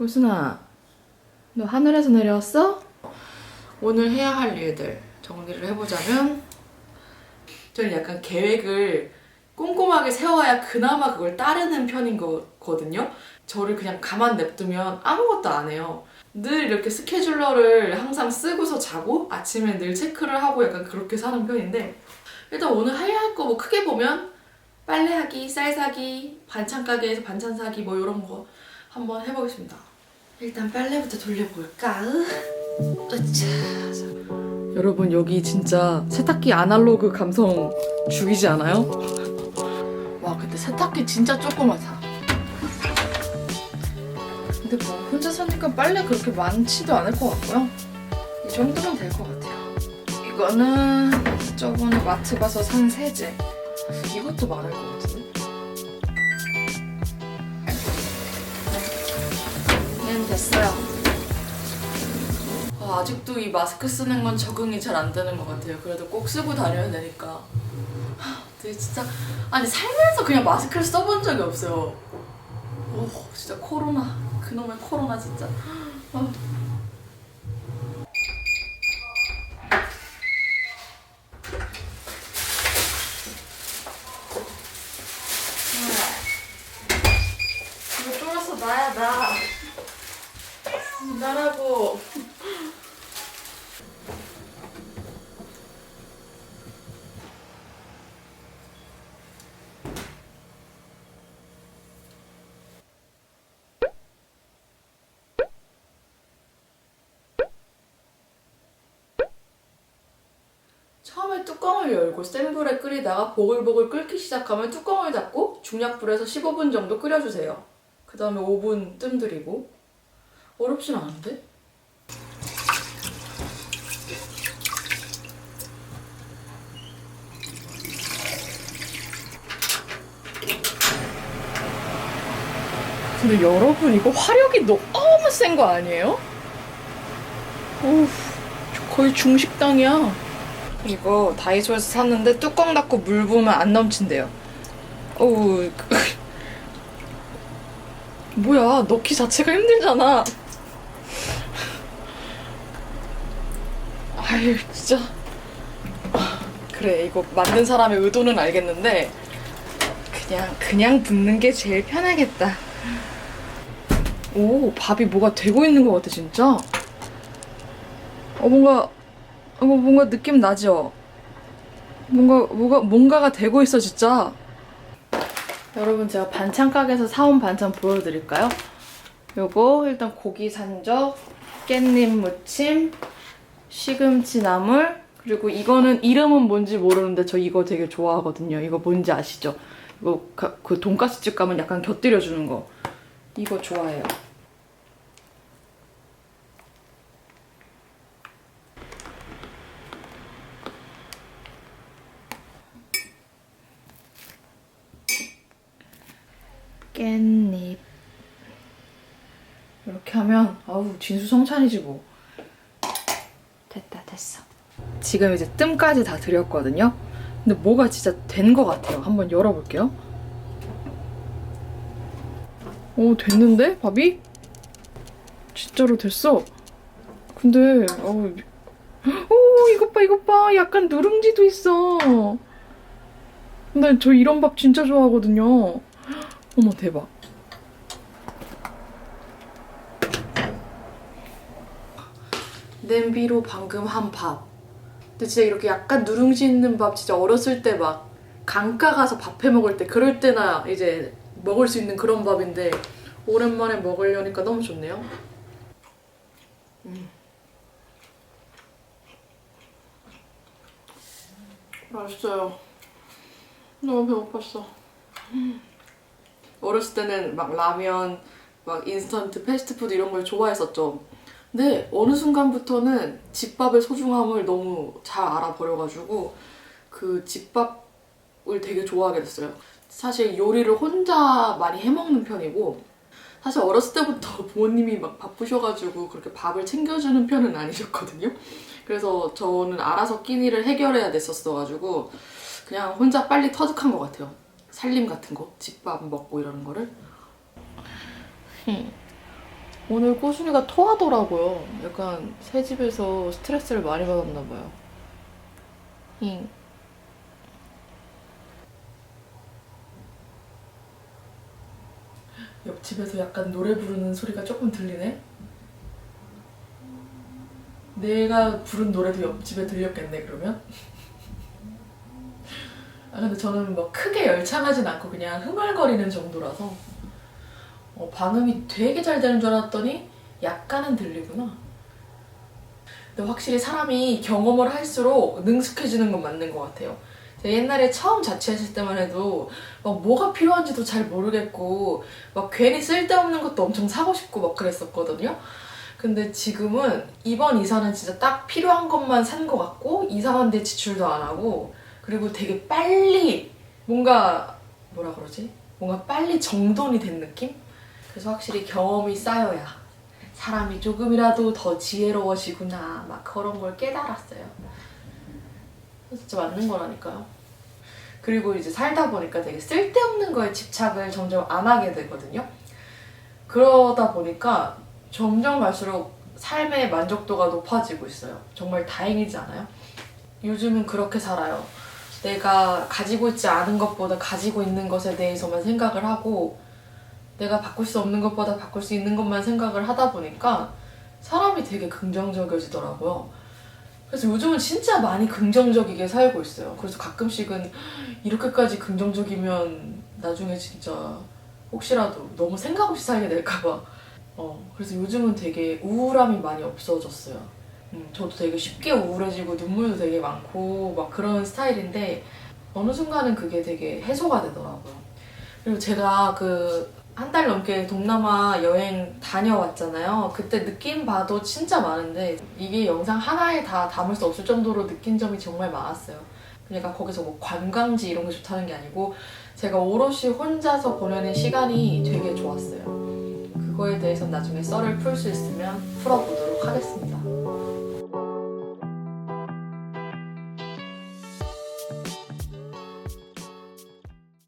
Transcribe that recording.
꾸순아, 너 하늘에서 내려왔어? 오늘 해야 할 일들 정리를 해보자면 저는 약간 계획을 꼼꼼하게 세워야 그나마 그걸 따르는 편인 거거든요. 저를 그냥 가만 냅두면 아무것도 안 해요. 늘 이렇게 스케줄러를 항상 쓰고서 자고 아침에 늘 체크를 하고 약간 그렇게 사는 편인데 일단 오늘 해야 할 거 뭐 크게 보면 빨래하기, 쌀 사기, 반찬 가게에서 반찬 사기 뭐 이런 거 한번 해보겠습니다. 일단 빨래부터 돌려볼까? 으차. 여러분 여기 진짜 세탁기 아날로그 감성 죽이지 않아요? 와 근데 세탁기 진짜 조그맣다. 근데 뭐 혼자 사니까 빨래 그렇게 많지도 않을 것 같고요. 이 정도면 될 것 같아요. 이거는 저번에 마트 가서 산 세제. 이것도 많을 것 같은데. 됐어요. 아, 아직도 이 마스크 쓰는 건 적응이 잘 안 되는 것 같아요. 그래도 꼭 쓰고 다녀야 되니까. 하, 근데 진짜 아니 살면서 그냥 마스크를 써본 적이 없어요. 오 진짜 코로나 그놈의 코로나 진짜. 아. 이거 쫄아서 나야 나. 나라고. 처음에 뚜껑을 열고 센 불에 끓이다가 보글보글 끓기 시작하면 뚜껑을 닫고 중약불에서 15분 정도 끓여주세요. 그 다음에 5분 뜸 들이고 어렵진 않은데? 근데 여러분 이거 화력이 너무 센 거 아니에요? 어우 거의 중식당이야. 이거 다이소에서 샀는데 뚜껑 닫고 물 부으면 안 넘친대요. 어우 뭐야 넣기 자체가 힘들잖아. 아유 진짜 그래 이거 만든 사람의 의도는 알겠는데 그냥 그냥 붓는 게 제일 편하겠다. 오 밥이 뭐가 되고 있는 것 같아 진짜. 어 뭔가 어 뭔가 느낌 나죠. 뭔가 뭐가 뭔가가 되고 있어 진짜. 여러분 제가 반찬 가게에서 사온 반찬 보여드릴까요? 요거 일단 고기 산적, 깻잎 무침, 시금치 나물 그리고 이거는 이름은 뭔지 모르는데 저 이거 되게 좋아하거든요. 이거 뭔지 아시죠? 이거 가- 그 돈가스 집 가면 약간 곁들여 주는 거. 이거 좋아해요. 깻잎 이렇게 하면 아우 진수성찬이지 뭐 됐다 됐어 지금 이제 뜸까지 다 들였거든요. 근데 뭐가 진짜 된 것 같아요. 한번 열어볼게요. 오 됐는데? 밥이? 진짜로 됐어? 근데 어우 오 이것 봐 이것 봐. 약간 누룽지도 있어. 근데 저 이런 밥 진짜 좋아하거든요. 어머 대박. 냄비로 방금 한 밥. 근데 진짜 이렇게 약간 누룽지 있는 밥 진짜 어렸을 때 막 강가 가서 밥 해 먹을 때 그럴 때나 이제 먹을 수 있는 그런 밥인데 오랜만에 먹으려니까 너무 좋네요. 음. 맛있어요. 너무 배고팠어. 어렸을 때는 막 라면, 막 인스턴트 패스트푸드 이런 걸 좋아했었죠. 근데 어느 순간부터는 집밥의 소중함을 너무 잘 알아버려가지고 그 집밥을 되게 좋아하게 됐어요. 사실 요리를 혼자 많이 해먹는 편이고 사실 어렸을 때부터 부모님이 막 바쁘셔가지고 그렇게 밥을 챙겨주는 편은 아니셨거든요. 그래서 저는 알아서 끼니를 해결해야 됐었어가지고 그냥 혼자 빨리 터득한 것 같아요. 살림 같은 거, 집밥 먹고 이러는 거를. 오늘 꼬순이가 토하더라고요. 약간 새 집에서 스트레스를 많이 받았나 봐요. 잉. 옆집에서 약간 노래 부르는 소리가 조금 들리네? 내가 부른 노래도 옆집에 들렸겠네, 그러면? 아, 근데 저는 뭐 크게 열창하진 않고 그냥 흥얼거리는 정도라서 어, 반응이 되게 잘 되는 줄 알았더니 약간은 들리구나. 근데 확실히 사람이 경험을 할수록 능숙해지는 건 맞는 것 같아요. 옛날에 처음 자취했을 때만 해도 막 뭐가 필요한지도 잘 모르겠고 막 괜히 쓸데없는 것도 엄청 사고 싶고 막 그랬었거든요. 근데 지금은 이번 이사는 진짜 딱 필요한 것만 산 것 같고 이상한데 지출도 안 하고 그리고 되게 빨리 뭔가 뭐라 그러지? 뭔가 빨리 정돈이 된 느낌? 그래서 확실히 경험이 쌓여야 사람이 조금이라도 더 지혜로워지구나 막 그런 걸 깨달았어요. 진짜 맞는 거라니까요. 그리고 이제 살다 보니까 되게 쓸데없는 거에 집착을 점점 안 하게 되거든요. 그러다 보니까 점점 갈수록 삶의 만족도가 높아지고 있어요. 정말 다행이지 않아요? 요즘은 그렇게 살아요. 내가 가지고 있지 않은 것보다 가지고 있는 것에 대해서만 생각을 하고 내가 바꿀 수 없는 것보다 바꿀 수 있는 것만 생각을 하다 보니까 사람이 되게 긍정적이어지더라고요. 그래서 요즘은 진짜 많이 긍정적이게 살고 있어요. 그래서 가끔씩은 이렇게까지 긍정적이면 나중에 진짜 혹시라도 너무 생각 없이 살게 될까봐. 어, 그래서 요즘은 되게 우울함이 많이 없어졌어요. 음, 저도 되게 쉽게 우울해지고 눈물도 되게 많고 막 그런 스타일인데 어느 순간은 그게 되게 해소가 되더라고요. 그리고 제가 그 한 달 넘게 동남아 여행 다녀왔잖아요. 그때 느낀 바도 진짜 많은데 이게 영상 하나에 다 담을 수 없을 정도로 느낀 점이 정말 많았어요. 그러니까 거기서 뭐 관광지 이런 게 좋다는 게 아니고 제가 오롯이 혼자서 보내는 시간이 되게 좋았어요. 그거에 대해서 나중에 썰을 풀 수 있으면 풀어보도록 하겠습니다.